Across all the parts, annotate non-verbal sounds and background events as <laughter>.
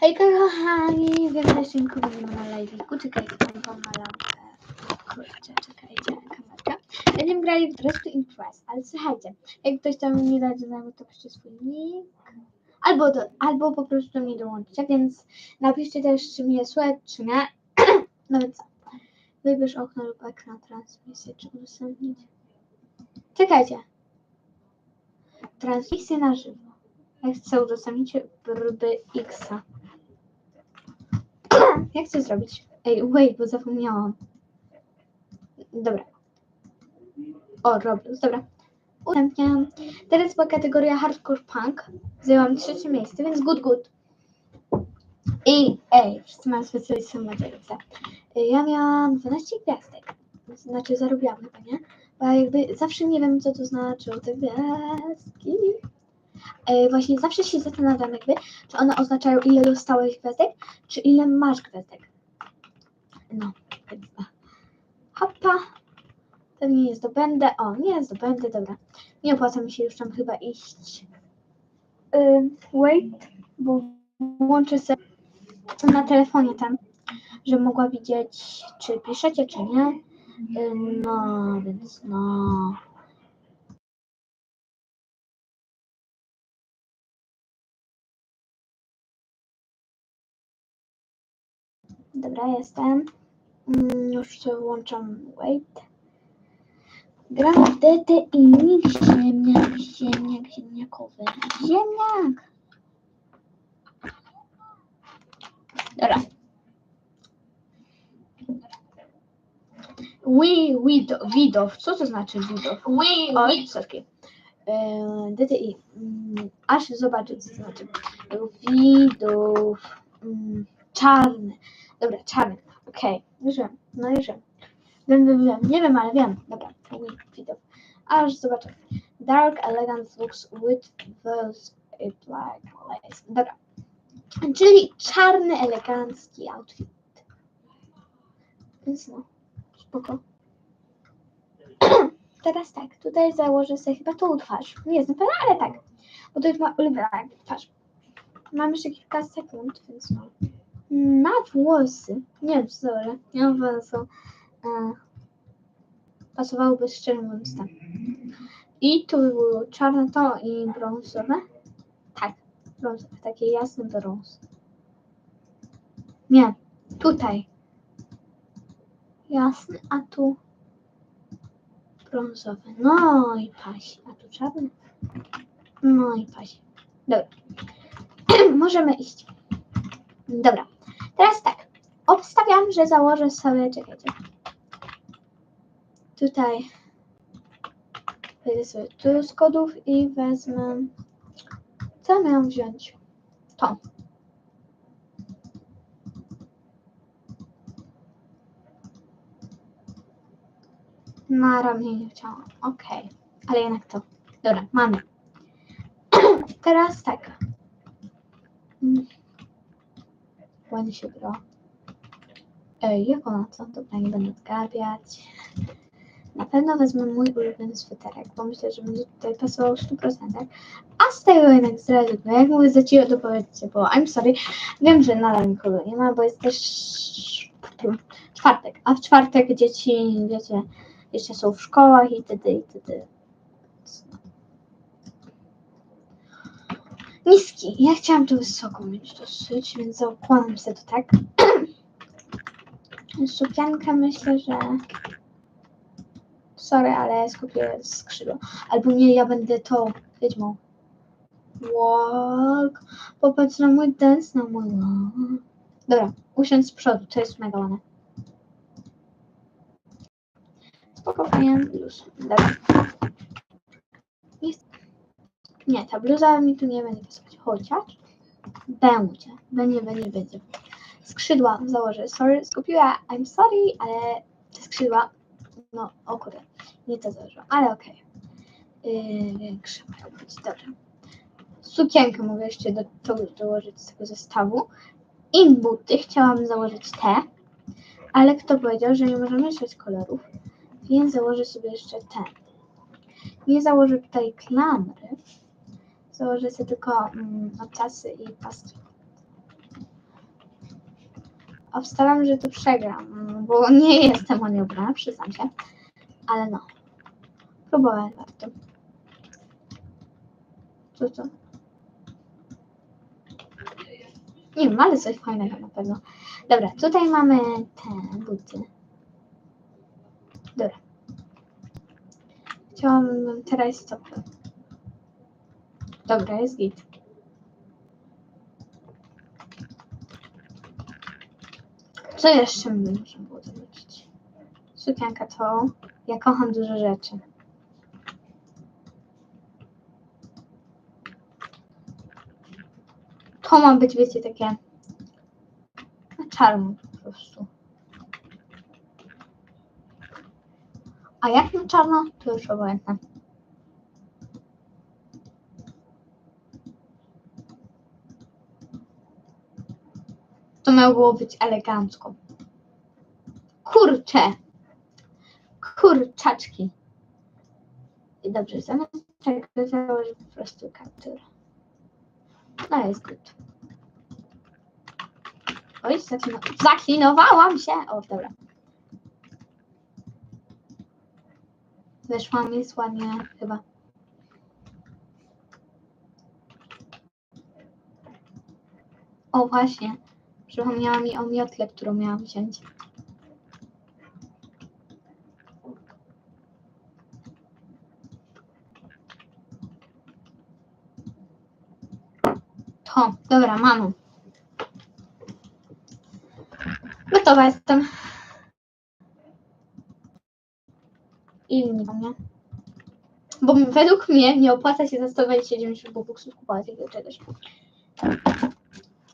Hejka kochani, wiem, że jeszcze nikogo nie ma na live'iku, czekajcie, tam na lampkę. Kurczę, czekajcie, kamerka. Będziemy grali w Dress to Impress, ale słuchajcie, jak ktoś tam nie da znajomych, to piszcie swój nick. Albo, do, albo po prostu do mnie dołączcie, więc napiszcie też, czy mnie słychać, czy nie. <clears throat> No więc wybierz okno lub ekran transmisję, czy udostępnić. Czekajcie. Transmisję na żywo. Ja chcę udostępnić brby Xa. Jak chcę zrobić? Ej, wait, bo zapomniałam. Dobra. O, Roblox, dobra. Udostępniam. Teraz była kategoria Hardcore Punk. Zajęłam trzecie miejsce, więc good, good. I ej, wszyscy mają specjalistę Madzielica. Ja miałam 12 gwiazdek. Znaczy zarobiłam chyba, nie? Bo jakby zawsze nie wiem, co to znaczy te gwiazdki. E, właśnie zawsze się zastanawiam jakby, czy one oznaczają ile dostałeś gwiazdek, czy ile masz gwiazdek. No, więc e, hopa. Pewnie nie zdobędę. O, nie zdobędę, dobra. Nie opłaca mi się już tam chyba iść. Y, wait, bo włączę sobie na telefonie tam, żebym mogła widzieć, czy piszecie, czy nie. Y, no, więc no. Dobra, jestem. Mm, Już sobie włączam wait. Gram w DTI, ziemniak, ziemniak, ziemniakowy. Ziemniak! Dobra. We, widow, widow. Co to znaczy widow? We, O, we, sorki. E, DTI. Mm, Aż zobaczę, co to znaczy. Widów. Mm, czarny. Dobra, czarny. Okej, już wiem. No już wiem. Wiem, wiem, wiem. Nie wiem, ale wiem. Dobra, widów. Aż zobaczę. Dark elegant looks with those black lace. Dobra. Czyli czarny, elegancki outfit. Więc no, spoko. <clears throat> Teraz tak, tutaj założę sobie chyba tą twarz. Nie jestem pewna, ale tak. Bo to jest moja ulubiona twarz. Mam jeszcze kilka sekund, więc no. Na włosy. Nie wiem, czy założę. Nie mam wąsu. E, pasowałoby szczerze mówiąc tam. I tu by było czarne to i brązowe. Tak, brązowe. Takie jasny brąz. Nie, tutaj. Jasny, a tu brązowy. No i pasi. A tu czarny. No i pasi. Dobra. <clears throat> Możemy iść. Dobra. Teraz tak. Obstawiam, że założę sobie, czekajcie. Tutaj wejdę sobie tu z kodów i wezmę. Co miałam wziąć? To. Na ramię nie chciałam. Okej. Ale jednak to. Dobra, mamy. <clears throat> Teraz tak. Mm. Ładnie się gra. Ej, jak ona co? Dobra, nie będę odgapiać. Na pewno wezmę mój ulubiony sweterek, bo myślę, że będzie tutaj pasował w 100%. A z tego jednak zrezygnuję. Jak mówię za ciebie, to powiedzcie, bo I'm sorry. Wiem, że nadal nikogo nie ma, bo jest też czwartek. A w czwartek dzieci, wiecie, jeszcze są w szkołach i td. i td. Niski. Ja chciałam tu wysoką mieć dosyć, więc zakładam sobie to tak. <clears throat> Sukienkę myślę, że. Sorry, ale skupię skrzydło. Albo nie, ja będę to wiedźmą. Walk. Popatrz na mój dance, na mój. Dobra, usiądź z przodu, to jest mega ładne. Spokojnie, luz. Dobra. Nie, ta bluza mi tu nie będzie pasować. Chociaż będzie. Będzie, będzie, będzie. Skrzydła założę. Sorry, skupiła. I'm sorry, ale te skrzydła. No, o kurde. Nie to założyłam, ale okej. Yy, większe mają być. Dobra. Sukienkę mogę jeszcze do dołożyć z tego zestawu. I buty chciałam założyć te. Ale kto powiedział, że nie możemy mieszać kolorów? Więc założę sobie jeszcze te. Nie założę tutaj klamry. Założę sobie tylko mm, obcasy i paski. Obstawiam, że to przegram, bo <laughs> nie jestem o nie ubrana, przyznam się. Ale no. Próbować warto. Co to? Nie wiem, ale coś fajnego na pewno. Dobra, tutaj mamy te buty. Dobra. Chciałam teraz stopy. Dobra, jest git. Co jeszcze można było zobaczyć? Sukienka to. Ja kocham dużo rzeczy. To ma być, wiecie, takie na czarno po prostu. A jak na czarno, to już obojętne. To miało być elegancko. Kurcze! Kurczaczki. I dobrze, zamiast tego założę po prostu kapturę. No jest good. Oj, zaklino- zaklinowałam się. O, dobra. Weszła mi ładnie chyba. O, właśnie. Przypomniała mi o miotle, którą miałam wziąć. To, dobra, mam. Gotowa jestem. I nie nie? Bo według mnie nie opłaca się za 129 buksów kupować takiego czegoś.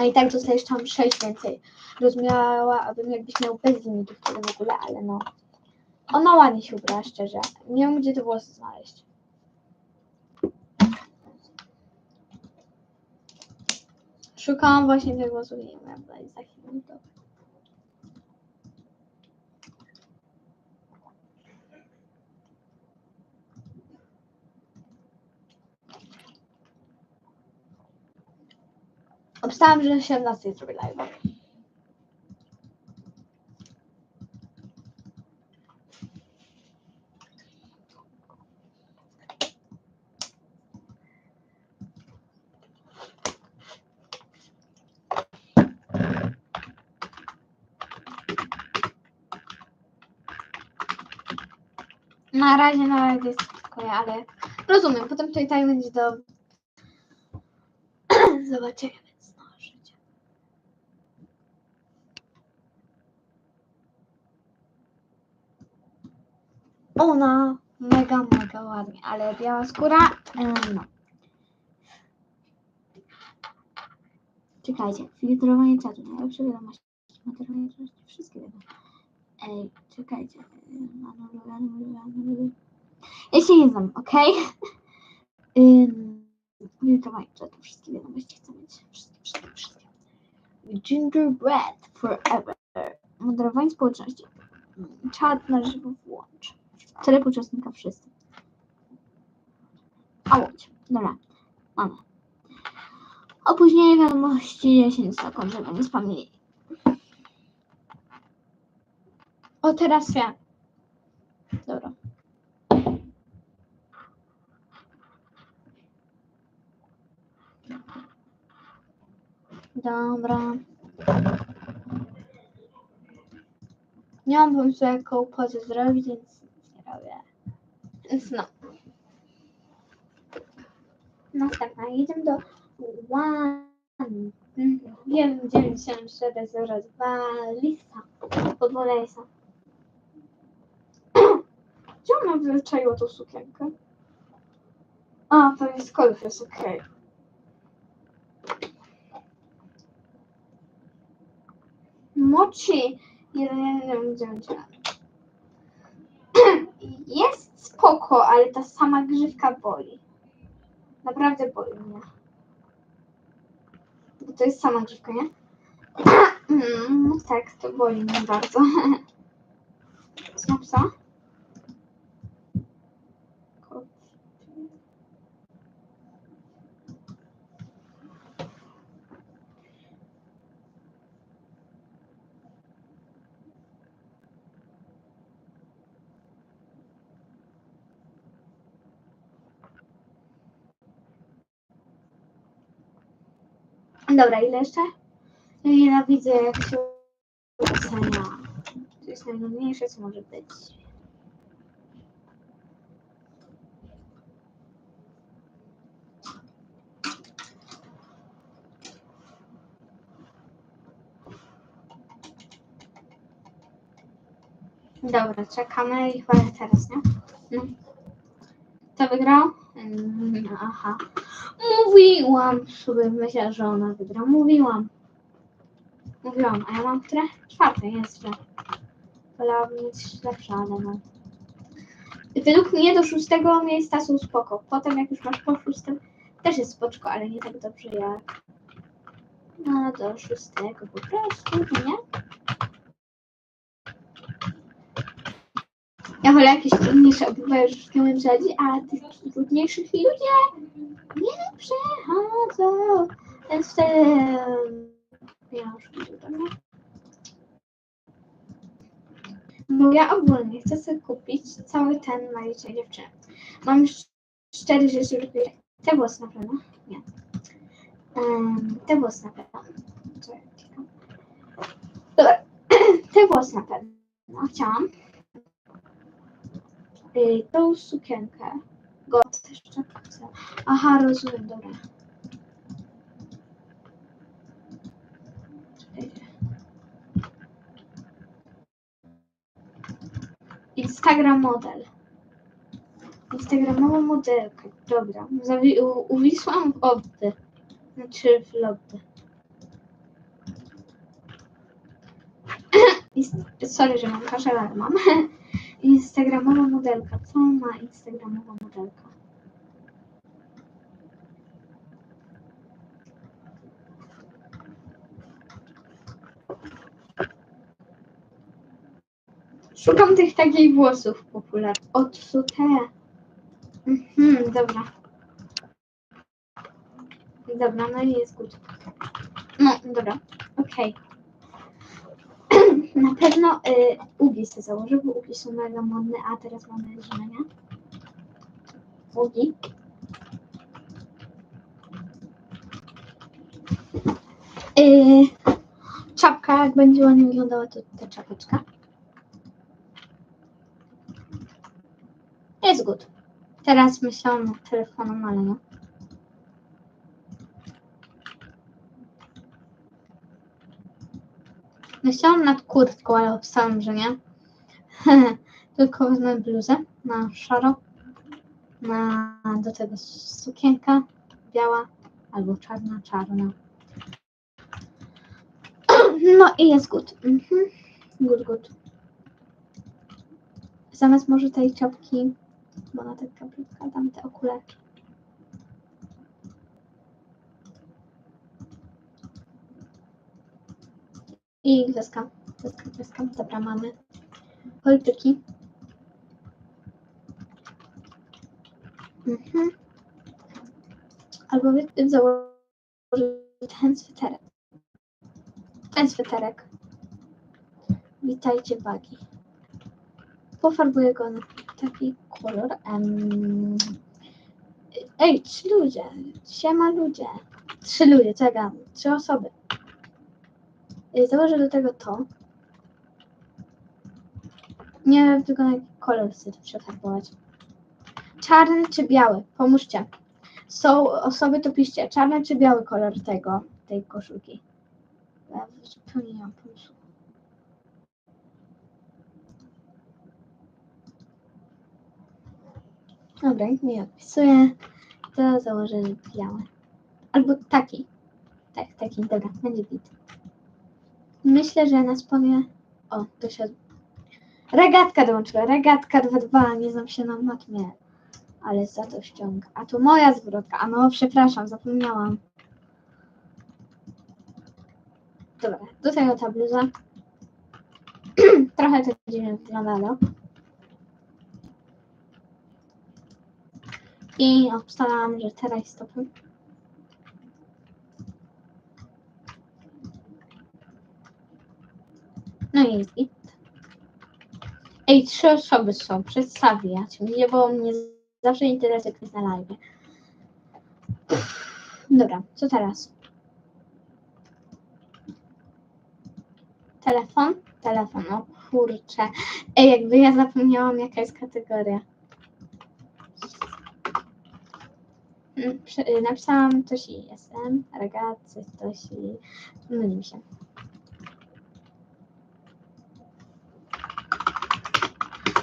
A i tak dostajesz tam 6 więcej. Rozumiałabym, jakbyś miał bez limitu wtedy w ogóle, ale no. Ona ładnie się ubrała, szczerze. Nie wiem, gdzie te włosy znaleźć. Szukałam właśnie tych włosów i nie miałam za chwilę. To. Obstałam, że 17 zrobię live. Na razie, na razie jest ja, ale rozumiem. Potem tutaj tak będzie do <clears throat> zobaczenia, więc no, życie. Ona mega, mega ładnie, ale biała skóra, no. Czekajcie, filtrowanie czatu, najlepsze wiadomości, moderowanie treści, wszystkie wiadomości. Ej, czekajcie. Ja się nie znam? <laughs> Ym, Filtrowanie czatu, wszystkie wiadomości chcę mieć. Wszystkie, wszystkie, wszystkie. Gingerbread forever. Moderowanie społeczności. Czat na żywo włącz. Tyle uczestnika wszyscy. A łódź. Dobra. Mamy. Opóźnienie wiadomości 10 sekund, żeby nie spamili. O, teraz ja. Dobra. Dobra. Nie mam pomysłu, jaką pozę zrobić, więc nie robię. Więc no. Następna. Jedziemy do <clears throat> One. Mhm. 19702 lista. Podwola lisa. Gdzie ona wyczaiła tą sukienkę? A, to jest kolor, jest okej. Mochi 119. <clears throat> Jest spoko, ale ta sama grzywka boli. Naprawdę boli mnie. Bo to jest sama grzywka, nie? <clears throat> Mm, tak, to boli mnie bardzo. <laughs> Snapsa? Dobra, ile jeszcze? Ja nienawidzę, jak się ocenia. To jest najnudniejsze, co może być. Dobra, czekamy i chyba teraz, nie? No. Kto wygrał? Mm, Aha. Mówiłam sobie, myślę, że ona wygra. Mówiłam. Mówiłam, a ja mam które? Czwarte, jest źle. Wolałabym mieć lepsze, ale no. Według mnie do szóstego miejsca są spoko. Potem jak już masz po szóstym, też jest spoczko, ale nie tak dobrze jak no do szóstego po prostu, no nie? Ja wolę jakieś trudniejsze obywatele już w tym rzadzi, a tych trudniejszych ludzie nie przechodzą. Więc wtedy ja już dobra? Bo ja ogólnie chcę sobie kupić cały ten maliczek dziewczyny. Mam cztery rzeczy, żeby... Te włosy na pewno? Nie. Um, te włosy na pewno. Dobra. <clears throat> te włosy na pewno. Chciałam. Y, tą sukienkę. God jeszcze chcę. Aha, rozumiem, dobra. Instagram model. Instagramowa modelka. Dobra. Zawi- u- uwisłam w obdy. Znaczy w lobby. <coughs> Sorry, że mam ale mam. <laughs> Instagramowa modelka. Co ma Instagramowa modelka? Szukam tych takich włosów popularnych. Odsute. Mhm, dobra. Dobra, no i jest good. No, dobra, okej. Na pewno y, ugi sobie założę, bo ugi są mega modne, a teraz mamy zimę, nie? Ugi. Y, czapka, jak będzie ładnie wyglądała, to ta czapeczka. Jest good. Teraz myślałam nad telefonem, ale no. Nad kurtką, ale obstałam, że nie. <laughs> Tylko wezmę bluzę na szaro. Na, do tego sukienka biała albo czarna, czarna. <clears throat> No i jest good. Mhm. Good, good. Zamiast może tej czapki, bo na taka brzydka, dam te okularki. I gwiazdka. Gwiazdka, gwiazdka. Dobra, mamy. Polityki. Mhm. Albo założę ten sweterek. Ten sweterek. Witajcie bagi. Pofarbuję go na taki kolor. Em, Ej, trzy ludzie. Siema ludzie. Trzy ludzie, czekam. Trzy osoby. Y, Założę do tego to. Nie wiem tylko na jaki kolor chcę to przefarbować. Czarny czy biały? Pomóżcie. Są osoby, to piszcie. Czarny czy biały kolor tego, tej koszulki? Ja zupełnie nie mam pomysłu. Dobra, nie odpisuje. To założę biały. Albo taki. Tak, taki, dobra, będzie bit. Myślę, że na sponie. O, to się. Regatka dołączyła. Regatka 2-2. Nie znam się na matmie. Ale za to ściąga. A tu moja zwrotka. A no, przepraszam, zapomniałam. Dobra, do tego ta bluza. <clears throat> Trochę to dziwnie wyglądało. I obstawiam, że teraz stopy. No i git. Ej, trzy osoby są, przedstawiać mnie, bo mnie zawsze interesuje, kto jest na live. Dobra, co teraz? Telefon? Telefon, o kurczę. Ej, jakby ja zapomniałam, jaka jest kategoria. Mm, napisałam coś i jestem, regacy, coś i myli się.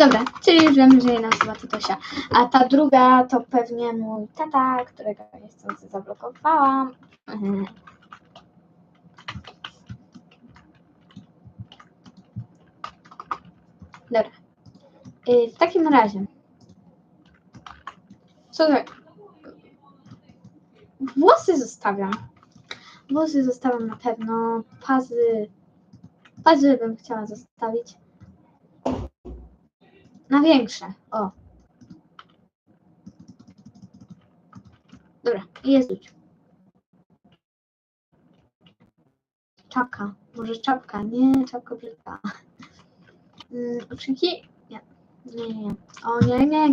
Dobra, czyli już wiemy, że jedna osoba to Tosia. A ta druga to pewnie mój tata, którego niestety zablokowałam. Dobra. Y, W takim razie. Co tak? Włosy zostawiam. Włosy zostawiam na pewno. Pazy. Pazy bym chciała zostawić. Na większe. O. Dobra, jest już. Czapka. Może czapka. Nie, czapka brzydka. Mm, Uczynki? Nie. Nie, nie, nie. O nie, nie,